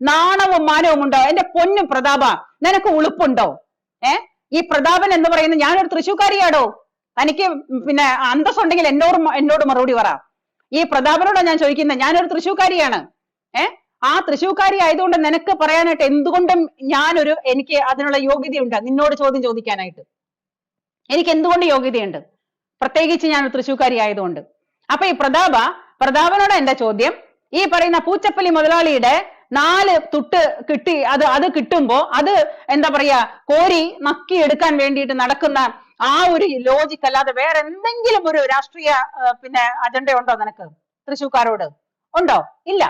നാണവും മാനവും ഉണ്ടോ? എന്റെ പൊന്നും പ്രതാപ നിനക്ക് ഉളുപ്പുണ്ടോ? ഏ? ഈ പ്രതാപൻ എന്ന് പറയുന്ന ഞാനൊരു തൃശ്ശൂക്കാരിയാടോ തനിക്ക് പിന്നെ അന്തസ്സുണ്ടെങ്കിൽ എന്നോട് എന്നോട് മറുപടി പറ. ഈ പ്രതാപനോടാ ഞാൻ ചോദിക്കുന്നത് ഞാനൊരു തൃശ്ശൂക്കാരിയാണ് ഏ? ആ തൃശ്ശൂക്കാരി ആയതുകൊണ്ട് നിനക്ക് പറയാനായിട്ട് എന്തുകൊണ്ടും ഞാനൊരു എനിക്ക് അതിനുള്ള യോഗ്യതയുണ്ട്. നിന്നോട് ചോദ്യം ചോദിക്കാനായിട്ട്. എനിക്ക് എന്തുകൊണ്ട് യോഗ്യതയുണ്ട്? പ്രത്യേകിച്ച് ഞാൻ ഒരു തൃശ്ശൂക്കാരി ആയതുകൊണ്ട്. അപ്പൊ ഈ പ്രതാപ പ്രതാപനോട് എന്റെ ചോദ്യം? ഈ പറയുന്ന പൂച്ചപ്പലി മുതലാളിയുടെ നാല് തുട്ട് കിട്ടി അത് അത് കിട്ടുമ്പോ അത് എന്താ പറയാ കോരി നക്കി എടുക്കാൻ വേണ്ടിയിട്ട് നടക്കുന്ന ആ ഒരു ലോജിക് അല്ലാതെ വേറെ എന്തെങ്കിലും ഒരു രാഷ്ട്രീയ പിന്നെ അജണ്ട ഉണ്ടോ നിനക്ക്? തൃശ്ശൂക്കാരോട് ഉണ്ടോ? ഇല്ല.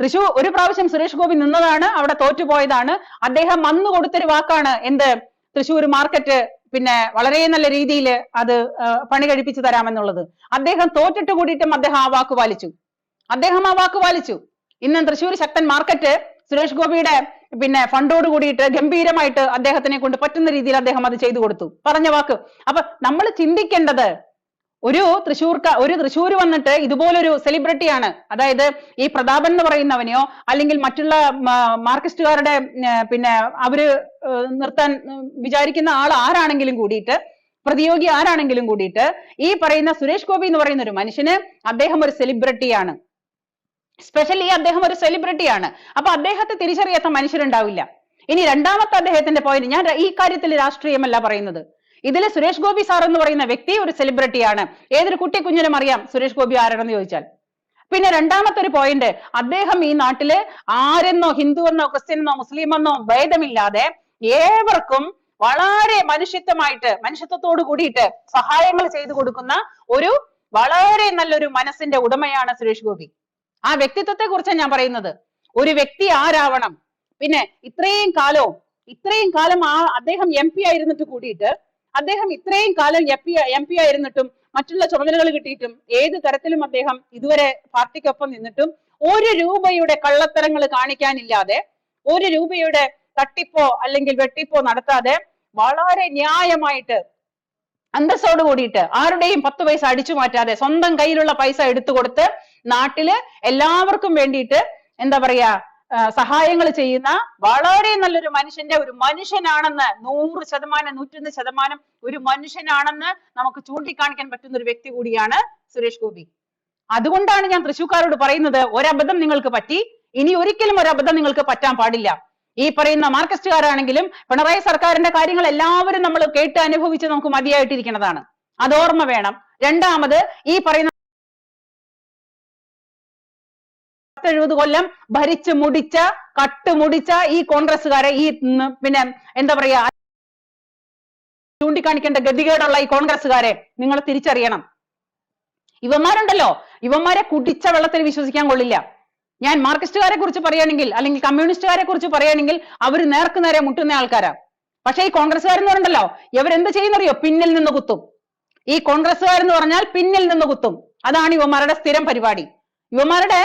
തൃശൂർ ഒരു പ്രാവശ്യം സുരേഷ് ഗോപി നിന്നതാണ് അവിടെ തോറ്റുപോയതാണ്. അദ്ദേഹം അന്ന് കൊടുത്തൊരു വാക്കാണ് എന്ത്? തൃശൂർ മാർക്കറ്റ് പിന്നെ വളരെ നല്ല രീതിയിൽ അത് പണി കഴിപ്പിച്ചു തരാമെന്നുള്ളത്. അദ്ദേഹം തോറ്റിട്ട് കൂടിയിട്ടും അദ്ദേഹം ആ വാക്ക് പാലിച്ചു. അദ്ദേഹം ആ വാക്ക് പാലിച്ചു. ഇന്ന് തൃശ്ശൂർ ശക്തൻ മാർക്കറ്റ് സുരേഷ് ഗോപിയുടെ പിന്നെ ഫണ്ടോട് കൂടിയിട്ട് ഗംഭീരമായിട്ട് അദ്ദേഹത്തിനെ കൊണ്ട് പറ്റുന്ന രീതിയിൽ അദ്ദേഹം അത് ചെയ്തു കൊടുത്തു. പറഞ്ഞ വാക്ക്. അപ്പൊ നമ്മൾ ചിന്തിക്കേണ്ടത് ഒരു തൃശ്ശൂർക്ക ഒരു തൃശ്ശൂർ വന്നിട്ട് ഇതുപോലൊരു സെലിബ്രിറ്റിയാണ് അതായത് ഈ പ്രതാപൻ എന്ന് പറയുന്നവനെയോ അല്ലെങ്കിൽ മറ്റുള്ള മാർക്സിസ്റ്റുകാരുടെ പിന്നെ അവർ നിർത്താൻ വിചാരിക്കുന്ന ആൾ ആരാണെങ്കിലും കൂടിയിട്ട് പ്രതിയോഗി ആരാണെങ്കിലും കൂടിയിട്ട് ഈ പറയുന്ന സുരേഷ് ഗോപി എന്ന് പറയുന്ന ഒരു മനുഷ്യന് അദ്ദേഹം ഒരു സെലിബ്രിറ്റിയാണ് സ്പെഷ്യലി അദ്ദേഹം ഒരു സെലിബ്രിറ്റിയാണ് അപ്പൊ അദ്ദേഹത്തെ തിരിച്ചറിയാത്ത മനുഷ്യരുണ്ടാവില്ല. ഇനി രണ്ടാമത്തെ അദ്ദേഹത്തിന്റെ പോയിന്റ് ഞാൻ ഈ കാര്യത്തിൽ രാഷ്ട്രീയമല്ല പറയുന്നത്. ഇതിൽ സുരേഷ് ഗോപി സാർ എന്ന് പറയുന്ന വ്യക്തി ഒരു സെലിബ്രിറ്റിയാണ് ഏതൊരു കുട്ടി കുഞ്ഞിനും അറിയാം സുരേഷ് ഗോപി ആരാണെന്ന് ചോദിച്ചാൽ. പിന്നെ രണ്ടാമത്തെ ഒരു പോയിന്റ് അദ്ദേഹം ഈ നാട്ടിൽ ആരെന്നോ ഹിന്ദുവെന്നോ മുസ്ലിം എന്നോ ഭേദമില്ലാതെ ഏവർക്കും വളരെ മനുഷ്യത്വമായിട്ട് മനുഷ്യത്വത്തോട് കൂടിയിട്ട് സഹായങ്ങൾ ചെയ്തു കൊടുക്കുന്ന ഒരു വളരെ നല്ലൊരു മനസ്സിന്റെ ഉടമയാണ് സുരേഷ് ഗോപി. ആ വ്യക്തിത്വത്തെ കുറിച്ചാണ് ഞാൻ പറയുന്നത്. ഒരു വ്യക്തി ആരാവണം. പിന്നെ ഇത്രയും കാലവും ഇത്രയും കാലം ആ അദ്ദേഹം എം പി ആയിരുന്നിട്ട് കൂടിയിട്ട് അദ്ദേഹം ഇത്രയും കാലം എം പി എം പി ആയിരുന്നിട്ടും മറ്റുള്ള ചുമതലകൾ കിട്ടിയിട്ടും ഏത് തരത്തിലും അദ്ദേഹം ഇതുവരെ പാർട്ടിക്കൊപ്പം നിന്നിട്ടും ഒരു രൂപയുടെ കള്ളത്തരങ്ങൾ കാണിക്കാനില്ലാതെ ഒരു രൂപയുടെ തട്ടിപ്പോ അല്ലെങ്കിൽ വെട്ടിപ്പോ നടത്താതെ വളരെ ന്യായമായിട്ട് അന്തസ്സോട് കൂടിയിട്ട് ആരുടെയും പത്ത് പൈസ അടിച്ചു മാറ്റാതെ സ്വന്തം കയ്യിലുള്ള പൈസ എടുത്തു കൊടുത്ത് നാട്ടിൽ എല്ലാവർക്കും വേണ്ടിയിട്ട് എന്താ പറയാ സഹായങ്ങൾ ചെയ്യുന്ന വളരെ നല്ലൊരു മനുഷ്യന്റെ ഒരു മനുഷ്യനാണെന്ന് നൂറ് ശതമാനം നൂറ്റൊന്ന് ശതമാനം ഒരു മനുഷ്യനാണെന്ന് നമുക്ക് ചൂണ്ടിക്കാണിക്കാൻ പറ്റുന്ന ഒരു വ്യക്തി കൂടിയാണ് സുരേഷ് ഗോപി. അതുകൊണ്ടാണ് ഞാൻ തൃശ്ശൂക്കാരോട് പറയുന്നത് ഒരബദ്ധം നിങ്ങൾക്ക് പറ്റി ഇനി ഒരിക്കലും ഒരബദ്ധം നിങ്ങൾക്ക് പറ്റാൻ പാടില്ല. ഈ പറയുന്ന മാർക്സിസ്റ്റുകാരാണെങ്കിലും പിണറായി സർക്കാരിന്റെ കാര്യങ്ങൾ എല്ലാവരും നമ്മൾ കേട്ട് അനുഭവിച്ച് നമുക്ക് മതിയായിട്ടിരിക്കുന്നതാണ്. അത് ഓർമ്മ വേണം. രണ്ടാമത് ഈ പറയുന്ന പത്തെഴുപത് കൊല്ലം ഭരിച്ച് മുടിച്ച കട്ട് മുടിച്ച ഈ കോൺഗ്രസ്സുകാരെ ഈ പിന്നെ എന്താ പറയാ ചൂണ്ടിക്കാണിക്കേണ്ട ഗതികേടുള്ള ഈ കോൺഗ്രസ്സുകാരെ നിങ്ങൾ തിരിച്ചറിയണം. ഇവന്മാരുണ്ടല്ലോ. ഇവന്മാരെ കുടിച്ച വെള്ളത്തിൽ വിശ്വസിക്കാൻ കൊള്ളില്ല. ഞാൻ മാർക്സിസ്റ്റുകാരെ കുറിച്ച് പറയുകയാണെങ്കിൽ അല്ലെങ്കിൽ കമ്മ്യൂണിസ്റ്റുകാരെ കുറിച്ച് പറയുകയാണെങ്കിൽ അവർ നേർക്ക് നേരെ മുട്ടുന്ന ആൾക്കാരാ. പക്ഷേ ഈ കോൺഗ്രസ്സുകാരെന്ന് പറഞ്ഞല്ലോ ഇവരെന്ത് ചെയ്യുന്നറിയോ? പിന്നിൽ നിന്ന് കുത്തും. ഈ കോൺഗ്രസ്സുകാരെന്ന് പറഞ്ഞാൽ പിന്നിൽ നിന്ന് കുത്തും. അതാണ് ഇവന്മാരുടെ സ്ഥിരം പരിപാടി. ഇവന്മാരുടെ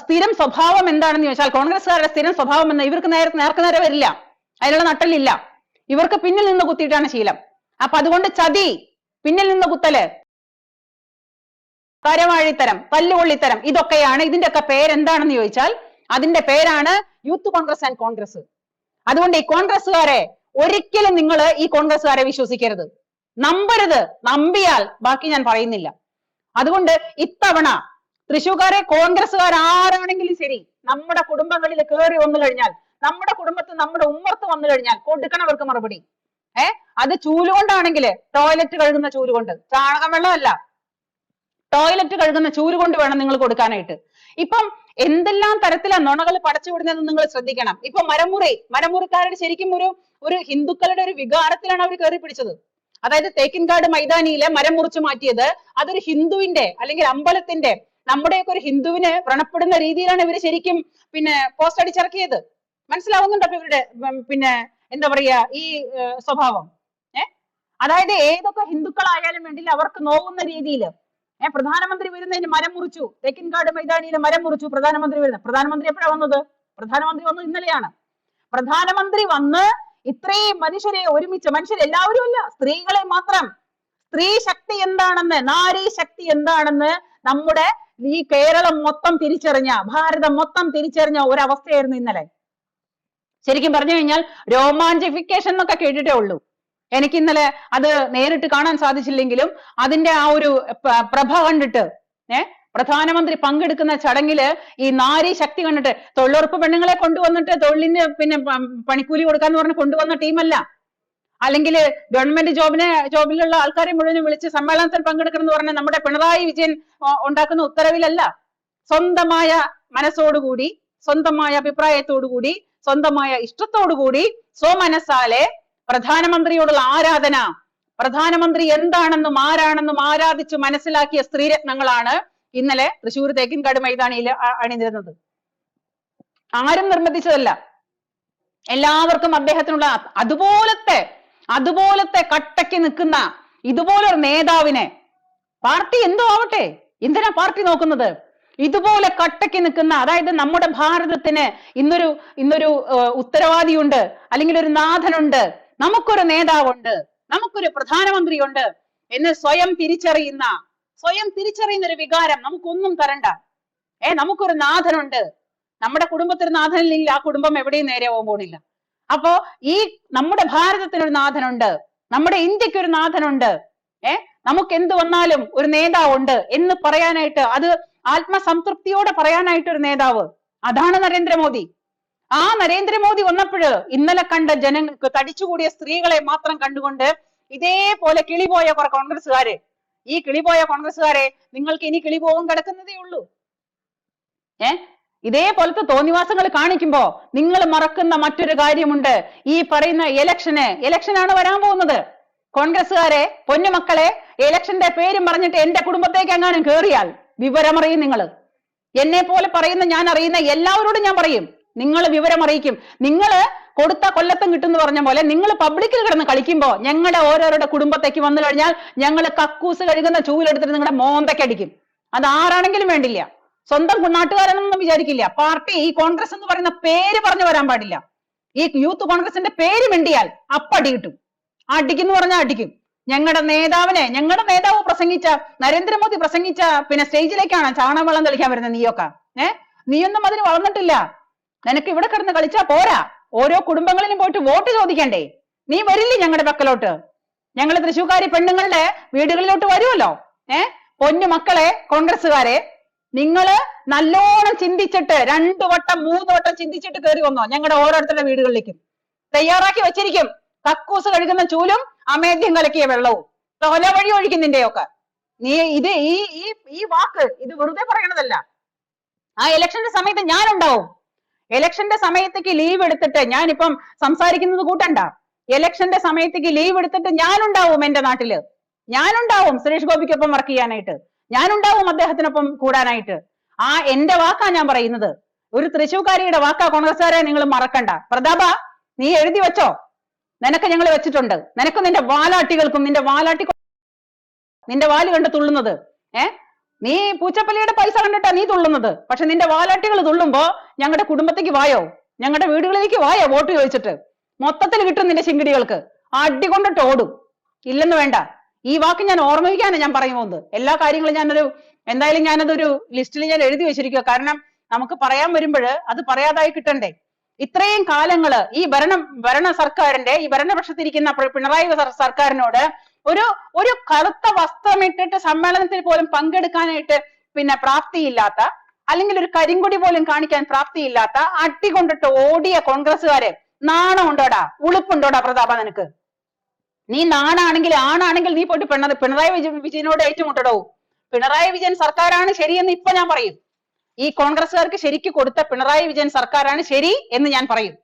സ്ഥിരം സ്വഭാവം എന്താണെന്ന് ചോദിച്ചാൽ കോൺഗ്രസ്സുകാരുടെ സ്ഥിരം സ്വഭാവം എന്ന ഇവർക്ക് നേരെ നേർക്ക് നേരെ വരില്ല. അതിനുള്ള നട്ടലില്ല ഇവർക്ക് പിന്നിൽ നിന്ന് കുത്തിയിട്ടാണ് ശീലം. അപ്പൊ അതുകൊണ്ട് ചതി പിന്നിൽ നിന്ന് കുത്തൽ. കരവാഴിത്തരം പല്ലുകൊള്ളിത്തരം ഇതൊക്കെയാണ് ഇതിന്റെ ഒക്കെ പേരെന്താണെന്ന് ചോദിച്ചാൽ അതിന്റെ പേരാണ് യൂത്ത് കോൺഗ്രസ് ആൻഡ് കോൺഗ്രസ്. അതുകൊണ്ട് ഈ കോൺഗ്രസ്സുകാരെ ഒരിക്കലും നിങ്ങൾ ഈ കോൺഗ്രസ്സുകാരെ വിശ്വസിക്കരുത്. നമ്പരുത്. നമ്പിയാൽ ബാക്കി ഞാൻ പറയുന്നില്ല. അതുകൊണ്ട് ഇത്തവണ തൃശ്ശൂർക്കാരെ കോൺഗ്രസ്സുകാർ ആരാണെങ്കിലും ശരി നമ്മുടെ കുടുംബങ്ങളിൽ കയറി വന്നു കഴിഞ്ഞാൽ നമ്മുടെ കുടുംബത്ത് നമ്മുടെ ഉമ്മർത്ത് വന്നു കഴിഞ്ഞാൽ കൊടുക്കണം അവർക്ക് മറുപടി. ഏ? അത് ചൂലുകൊണ്ടാണെങ്കിൽ ടോയ്ലറ്റ് കഴുകുന്ന ചൂലുകൊണ്ട്. ചാണകം വെള്ളമല്ല. ടോയ്ലറ്റ് കഴുകുന്ന ചൂൽ കൊണ്ട് വേണം നിങ്ങൾ കൊടുക്കാനായിട്ട്. ഇപ്പം എന്തെല്ലാം തരത്തിലാ നുണകൾ പടച്ചു വിടുന്നതെന്ന് നിങ്ങൾ ശ്രദ്ധിക്കണം. ഇപ്പൊ മരമുറി മരമുറിക്കാരുടെ ശരിക്കും ഒരു ഒരു ഹിന്ദുക്കളുടെ ഒരു വികാരത്തിലാണ് അവർ കയറി പിടിച്ചത്. അതായത് തേക്കിൻകാട് മൈതാനിയിലെ മരം മുറിച്ചു മാറ്റിയത് അതൊരു ഹിന്ദുവിന്റെ അല്ലെങ്കിൽ അമ്പലത്തിന്റെ നമ്മുടെയൊക്കെ ഒരു ഹിന്ദുവിനെ വ്രണപ്പെടുന്ന രീതിയിലാണ് ഇവർ ശരിക്കും പിന്നെ പോസ്റ്റ് അടിച്ചിറക്കിയത്. മനസ്സിലാവുന്നുണ്ടോ അപ്പൊ ഇവരുടെ പിന്നെ എന്താ പറയാ ഈ സ്വഭാവം? ഏഹ് അതായത് ഏതൊക്കെ ഹിന്ദുക്കളായാലും വേണ്ടില്ല അവർക്ക് നോവുന്ന രീതിയിൽ ഏഹ് പ്രധാനമന്ത്രി വരുന്നതിന് മരം മുറിച്ചു. തെക്കിൻകാട് മൈതാനിയിലെ മരം മുറിച്ചു. പ്രധാനമന്ത്രി വരുന്നത്. പ്രധാനമന്ത്രി എപ്പോഴാണ് വന്നത്? പ്രധാനമന്ത്രി വന്നത് ഇന്നലെയാണ്. പ്രധാനമന്ത്രി വന്ന് ഇത്രയും മനുഷ്യരെ ഒരുമിച്ച് മനുഷ്യരെല്ലാവരും അല്ല സ്ത്രീകളെ മാത്രം. സ്ത്രീ ശക്തി എന്താണെന്ന് നാരി ശക്തി എന്താണെന്ന് നമ്മുടെ ഈ കേരളം മൊത്തം തിരിച്ചറിഞ്ഞ ഭാരതം മൊത്തം തിരിച്ചറിഞ്ഞ ഒരവസ്ഥയായിരുന്നു ഇന്നലെ. ശരിക്കും പറഞ്ഞു കഴിഞ്ഞാൽ രോമാഞ്ചിഫിക്കേഷൻ എന്നൊക്കെ കേട്ടിട്ടേ ഉള്ളൂ. എനിക്ക് ഇന്നലെ അത് നേരിട്ട് കാണാൻ സാധിച്ചില്ലെങ്കിലും അതിന്റെ ആ ഒരു പ്രഭ കണ്ടിട്ട് ഏ പ്രധാനമന്ത്രി പങ്കെടുക്കുന്ന ചടങ്ങിൽ ഈ നാരി ശക്തി കണ്ടിട്ട് തൊഴിലുറപ്പ് പെണ്ണുങ്ങളെ കൊണ്ടുവന്നിട്ട് തൊഴിലിന് പിന്നെ പണിക്കൂലി കൊടുക്കാന്ന് പറഞ്ഞ് കൊണ്ടുവന്ന ടീമല്ല. അല്ലെങ്കിൽ ഗവൺമെന്റ് ജോബിനെ ജോബിലുള്ള ആൾക്കാരെ മുഴുവനും വിളിച്ച് സമ്മേളനത്തിൽ പങ്കെടുക്കണം എന്ന് പറഞ്ഞാൽ നമ്മുടെ പിണറായി വിജയൻ ഉണ്ടാക്കുന്ന ഉത്തരവിലല്ല. സ്വന്തമായ മനസ്സോടുകൂടി സ്വന്തമായ അഭിപ്രായത്തോടുകൂടി സ്വന്തമായ ഇഷ്ടത്തോടുകൂടി സ്വമനസ്സാലെ പ്രധാനമന്ത്രിയോടുള്ള ആരാധന പ്രധാനമന്ത്രി എന്താണെന്നും ആരാണെന്നും ആരാധിച്ചു മനസ്സിലാക്കിയ സ്ത്രീരത്നങ്ങളാണ് ഇന്നലെ തൃശ്ശൂർ തേക്കിൻകാട് മൈതാനിയിൽ അണിനിരുന്നത്. ആരും നിർബന്ധിച്ചതല്ല. എല്ലാവർക്കും അദ്ദേഹത്തിനുള്ള അതുപോലത്തെ അതുപോലത്തെ കട്ടയ്ക്ക് നിൽക്കുന്ന ഇതുപോലൊരു നേതാവിനെ പാർട്ടി എന്തോ ആവട്ടെ? എന്തിനാ പാർട്ടി നോക്കുന്നത്? ഇതുപോലെ കട്ടയ്ക്ക് നിൽക്കുന്ന അതായത് നമ്മുടെ ഭാരതത്തിന് ഇന്നൊരു ഇന്നൊരു ഉത്തരവാദിയുണ്ട് അല്ലെങ്കിൽ ഒരു നാഥനുണ്ട് നമുക്കൊരു നേതാവുണ്ട് നമുക്കൊരു പ്രധാനമന്ത്രിയുണ്ട് എന്ന് സ്വയം തിരിച്ചറിയുന്ന സ്വയം തിരിച്ചറിയുന്ന ഒരു വികാരം നമുക്കൊന്നും തരണ്ട. ഏ നമുക്കൊരു നാഥനുണ്ട്. നമ്മുടെ കുടുംബത്തിൽ നാഥനില്ലെങ്കിൽ ആ കുടുംബം എവിടെയും നേരെ പോകാൻ പോണില്ല അപ്പോ ഈ നമ്മുടെ ഭാരതത്തിന് ഒരു നാഥനുണ്ട് നമ്മുടെ ഇന്ത്യയ്ക്ക് ഒരു നാഥനുണ്ട് ഏ? നമുക്ക് എന്ത് വന്നാലും ഒരു നേതാവുണ്ട് എന്ന് പറയാനായിട്ട് അത് ആത്മസംതൃപ്തിയോടെ പറയാനായിട്ട് ഒരു നേതാവ്. അതാണ് നരേന്ദ്രമോദി. ആ നരേന്ദ്രമോദി വന്നപ്പോഴ് ഇന്നലെ കണ്ട ജനങ്ങൾക്ക് തടിച്ചുകൂടിയ സ്ത്രീകളെ മാത്രം കണ്ടുകൊണ്ട് ഇതേപോലെ കിളിപോയ കുറെ കോൺഗ്രസ്സുകാര്. ഈ കിളിപോയ കോൺഗ്രസ്സുകാരെ നിങ്ങൾക്ക് ഇനി കിളി പോകും കിടക്കുന്നതേ ഉള്ളൂ. ഏ? ഇതേപോലത്തെ തോന്നിവാസങ്ങൾ കാണിക്കുമ്പോ നിങ്ങൾ മറക്കുന്ന മറ്റൊരു കാര്യമുണ്ട്. ഈ പറയുന്ന ഇലക്ഷന് ഇലക്ഷനാണ് വരാൻ പോകുന്നത്. കോൺഗ്രസ്സുകാരെ പൊന്നുമക്കളെ ഇലക്ഷന്റെ പേരും പറഞ്ഞിട്ട് എന്റെ കുടുംബത്തേക്ക് എങ്ങാനും കേറിയാൽ വിവരമറിയും നിങ്ങൾ. എന്നെ പോലെ പറയുന്ന ഞാൻ അറിയുന്ന എല്ലാവരോടും ഞാൻ പറയും. നിങ്ങൾ വിവരം അറിയിക്കും. നിങ്ങൾ കൊടുത്ത കൊല്ലത്തും കിട്ടുമെന്ന് പറഞ്ഞ പോലെ നിങ്ങൾ പബ്ലിക്കിൽ കിടന്ന് കളിക്കുമ്പോൾ ഞങ്ങളുടെ ഓരോരുടെ കുടുംബത്തേക്ക് വന്നു കഴിഞ്ഞാൽ ഞങ്ങൾ കക്കൂസ് കഴുകുന്ന ചൂലെടുത്തിട്ട് നിങ്ങളുടെ മോന്തയ്ക്ക് അടിക്കും. അത് ആരാണെങ്കിലും വേണ്ടില്ല. സ്വന്തം കുണ്ണാട്ടുകാരനൊന്നും വിചാരിക്കില്ല. പാർട്ടി ഈ കോൺഗ്രസ് എന്ന് പറയുന്ന പേര് പറഞ്ഞു വരാൻ പാടില്ല. ഈ യൂത്ത് കോൺഗ്രസിന്റെ പേര് മിണ്ടിയാൽ അപ്പടി കിട്ടും എന്ന് പറഞ്ഞാൽ അടിക്കും. ഞങ്ങളുടെ നേതാവിനെ ഞങ്ങളുടെ നേതാവ് പ്രസംഗിച്ച നരേന്ദ്രമോദി പ്രസംഗിച്ച പിന്നെ സ്റ്റേജിലേക്കാണ് ചാണകവെള്ളം തെളിക്കാൻ വരുന്നത് നീയൊക്കെ. ഏ? നീയൊന്നും അതിന് വളർന്നിട്ടില്ല. നിനക്ക് ഇവിടെ കിടന്ന് കളിച്ചാ പോരാ. ഓരോ കുടുംബങ്ങളിലും പോയിട്ട് വോട്ട് ചോദിക്കണ്ടേ? നീ വരില്ലേ ഞങ്ങളുടെ പക്കലോട്ട്? ഞങ്ങൾ തൃശ്ശൂക്കാരി പെണ്ണുങ്ങളുടെ വീടുകളിലോട്ട് വരുമല്ലോ ഏ? പൊന്നു മക്കളെ കോൺഗ്രസ്സുകാരെ നിങ്ങൾ നല്ലോണം ചിന്തിച്ചിട്ട് രണ്ടു വട്ടം മൂന്ന് വട്ടം ചിന്തിച്ചിട്ട് കയറി വന്നോ. ഞങ്ങളുടെ ഓരോരുത്തരുടെ വീടുകളിലേക്കും. തയ്യാറാക്കി വെച്ചിരിക്കും. കക്കൂസ് കഴുകുന്ന ചൂലും അമേദ്യം കലക്കിയ വെള്ളവും. തൊല വഴി ഒഴിക്കുന്നതിന്റെയൊക്കെ നീ ഇത് ഈ ഈ ഈ വാക്ക് ഇത് വെറുതെ പറയണതല്ല. ആ ഇലക്ഷന്റെ സമയത്ത് ഞാൻ ഉണ്ടാവും ഇലക്ഷന്റെ സമയത്തേക്ക് ലീവ് എടുത്തിട്ട് ഞാനിപ്പം സംസാരിക്കുന്നത് കൂട്ടണ്ട. ഇലക്ഷന്റെ സമയത്തേക്ക് ലീവ് എടുത്തിട്ട് ഞാനുണ്ടാവും എന്റെ നാട്ടിൽ. ഞാനുണ്ടാവും സുരേഷ് ഗോപിക്കൊപ്പം വർക്ക് ചെയ്യാനായിട്ട്. ഞാനുണ്ടാവും അദ്ദേഹത്തിനൊപ്പം കൂടാനായിട്ട്. ആ എന്റെ വാക്കാ ഞാൻ പറയുന്നത്. ഒരു തൃശൂക്കാരിയുടെ വാക്കാ കോൺഗ്രസ്സുകാരെ നിങ്ങൾ മറക്കണ്ട. പ്രതാപ നീ എഴുതി വെച്ചോ? നിനക്ക് ഞങ്ങൾ വെച്ചിട്ടുണ്ട്. നിനക്ക് നിന്റെ വാലാട്ടികൾക്കും നിന്റെ വാലാട്ടി നിന്റെ വാൽ കണ്ട് തുള്ളുന്നത്. ഏ? നീ പൂച്ചപ്പള്ളിയുടെ പൈസ കണ്ടിട്ടാ നീ തുള്ളുന്നത്. പക്ഷെ നിന്റെ വാലാട്ടികൾ തുള്ളുമ്പോ ഞങ്ങളുടെ കുടുംബത്തേക്ക് വായോ? ഞങ്ങളുടെ വീടുകളിലേക്ക് വായോ വോട്ട് ചോദിച്ചിട്ട്? മൊത്തത്തിൽ കിട്ടും നിന്റെ ശിങ്കിടികൾക്ക് അടി കൊണ്ടിട്ട് ഓടും. ഇല്ലെന്ന് വേണ്ട. ഈ വാക്ക് ഞാൻ ഓർമ്മിക്കാനാണ് ഞാൻ പറയുന്നത് എല്ലാ കാര്യങ്ങളും ഞാനൊരു എന്തായാലും ഞാനതൊരു ലിസ്റ്റിൽ ഞാൻ എഴുതി വെച്ചിരിക്കുക കാരണം നമുക്ക് പറയാൻ വരുമ്പോൾ അത് പറയാതായി കിട്ടണ്ടേ. ഇത്രയും കാലങ്ങൾ ഈ ഭരണം ഭരണ സർക്കാരിന്റെ ഈ ഭരണപക്ഷത്തിരിക്കുന്ന പിണറായി സർക്കാരിനോട് ഒരു ഒരു കറുത്ത വസ്ത്രമിട്ടിട്ട് സമ്മേളനത്തിൽ പോലും പങ്കെടുക്കാനായിട്ട് പിന്നെ പ്രാപ്തിയില്ലാത്ത അല്ലെങ്കിൽ ഒരു കരിങ്കൊടി പോലും കാണിക്കാൻ പ്രാപ്തിയില്ലാത്ത അട്ടി കൊണ്ടിട്ട് ഓടിയ കോൺഗ്രസ്സുകാരെ നാണം ഉണ്ടോടാ ഉളുപ്പുണ്ടോടാ പ്രതാപ നിനക്ക്? നീ നാണാണെങ്കിൽ ആണാണെങ്കിൽ നീ പോയിട്ട് പിണ പിണറായി വിജയ- വിജയനോട് ഏറ്റുമുട്ടടോ. പിണറായി വിജയൻ സർക്കാരാണ് ശരിയെന്ന് ഇപ്പൊ ഞാൻ പറയും. ഈ കോൺഗ്രസ്സുകാർക്ക് ശരിക്ക് കൊടുത്ത പിണറായി വിജയൻ സർക്കാരാണ് ശരി എന്ന് ഞാൻ പറയും.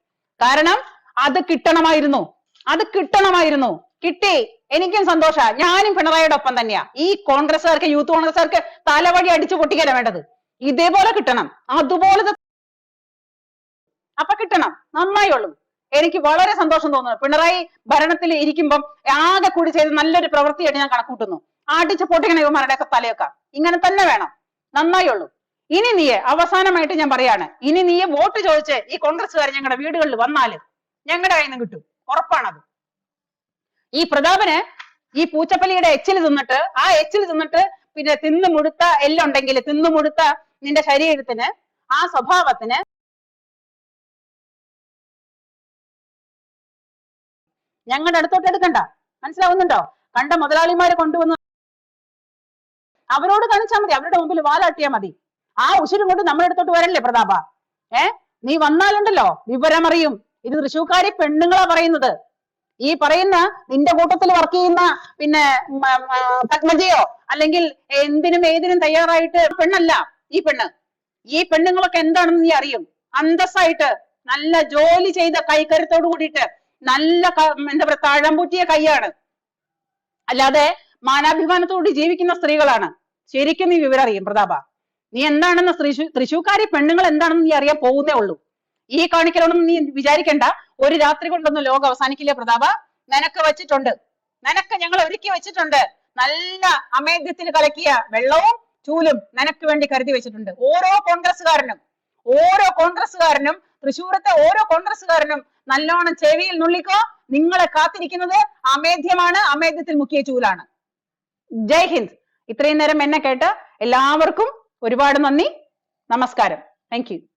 കാരണം അത് കിട്ടണമായിരുന്നു. അത് കിട്ടണമായിരുന്നു. കിട്ടി. എനിക്കും സന്തോഷ. ഞാനും പിണറായിയുടെ ഒപ്പം തന്നെയാ. ഈ കോൺഗ്രസ്സുകാർക്ക് യൂത്ത് കോൺഗ്രസ്സുകാർക്ക് തലവഴി അടിച്ചു പൊട്ടിക്കല വേണ്ടത്? ഇതേപോലെ കിട്ടണം. അതുപോലത്തെ അപ്പൊ കിട്ടണം. നന്നായുള്ളൂ എനിക്ക് വളരെ സന്തോഷം തോന്നുന്നു. പിണറായി ഭരണത്തിൽ ഇരിക്കുമ്പം ആകെ കൂടി ചെയ്ത് നല്ലൊരു പ്രവൃത്തിയായിട്ട് ഞാൻ കണക്കൂട്ടുന്നു. ആട്ടിച്ച് പൊട്ടിക്കണ ഇവന്മാരുടെ ഒക്കെ തലയൊക്കെ. ഇങ്ങനെ തന്നെ വേണം. നന്നായുള്ളൂ ഇനി നീയെ അവസാനമായിട്ട് ഞാൻ പറയാണ്. ഇനി നീയെ വോട്ട് ചോദിച്ച് ഈ കോൺഗ്രസ്സുകാർ ഞങ്ങളുടെ വീടുകളിൽ വന്നാൽ ഞങ്ങളുടെ കയ്യിൽ നിന്ന് കിട്ടും. ഉറപ്പാണത്. ഈ പ്രതാപന് ഈ പൂച്ചപ്പലിയുടെ എച്ചിൽ തിന്നിട്ട് ആ എച്ചിൽ തിന്നിട്ട് പിന്നെ തിന്നു മുഴുത്ത എല്ലുണ്ടെങ്കിൽ തിന്നു മുഴുത്ത നിന്റെ ശരീരത്തിന് ആ സ്വഭാവത്തിന് ഞങ്ങളുടെ അടുത്തോട്ട് എടുക്കണ്ട. മനസ്സിലാവുന്നുണ്ടോ? കണ്ട മുതലാളിമാരെ കൊണ്ടുവന്ന് അവരോട് കാണിച്ചാൽ മതി. അവരുടെ മുമ്പിൽ വാലാട്ടിയാ മതി. ആ ഉശിരും കൊണ്ട് നമ്മുടെ അടുത്തോട്ട് വരല്ലേ പ്രതാപ? ഏ? നീ വന്നാലുണ്ടല്ലോ. വിവരമറിയും. ഇത് തൃശൂക്കാരി പെണ്ണുങ്ങളാ പറയുന്നത്. ഈ പറയുന്ന നിന്റെ കൂട്ടത്തിൽ വർക്ക് ചെയ്യുന്ന പിന്നെ പത്മജയോ? അല്ലെങ്കിൽ എന്തിനും ഏതിനും തയ്യാറായിട്ട് പെണ്ണല്ല ഈ പെണ്ണ്. ഈ പെണ്ണുങ്ങളൊക്കെ എന്താണെന്ന് നീ അറിയും. അന്തസ്സായിട്ട് നല്ല ജോലി ചെയ്ത കൈക്കരുത്തോട് കൂടിയിട്ട് നല്ല എന്താ പറയാ താഴമ്പൂറ്റിയ കൈയാണ്. അല്ലാതെ മാനാഭിമാനത്തോട് ജീവിക്കുന്ന സ്ത്രീകളാണ്. ശരിക്കും നീ വിവരം അറിയും പ്രതാപ. നീ എന്താണെന്ന് തൃശൂ തൃശൂക്കാരി പെണ്ണുങ്ങൾ എന്താണെന്ന് നീ അറിയാൻ പോകുന്നേ ഉള്ളൂ. ഈ കാണിക്കലൊന്നും നീ വിചാരിക്കണ്ട. ഒരു രാത്രി കൊണ്ടൊന്നും ലോകം അവസാനിക്കില്ല പ്രതാപ. നിനക്ക് വെച്ചിട്ടുണ്ട്. നിനക്ക് ഞങ്ങൾ ഒരുക്കി വെച്ചിട്ടുണ്ട്. നല്ല അമേദ്യത്തിൽ കലക്കിയ വെള്ളവും ചൂലും നിനക്ക് വേണ്ടി കരുതി വെച്ചിട്ടുണ്ട്. ഓരോ കോൺഗ്രസ്സുകാരനും ഓരോ കോൺഗ്രസ്സുകാരനും തൃശ്ശൂരത്തെ ഓരോ കോൺഗ്രസ്സുകാരനും നല്ലോണം ചെവിയിൽ നുള്ളിക്കോ. നിങ്ങളെ കാത്തിരിക്കുന്നത് അമേധ്യമാണ് അമേധ്യത്തിൽ മുക്കിയ ചൂലാണ്. ജയ് ഹിന്ദ്. ഇത്രയും നേരം എന്നെ കേട്ട് എല്ലാവർക്കും ഒരുപാട് നന്ദി. നമസ്കാരം. Thank you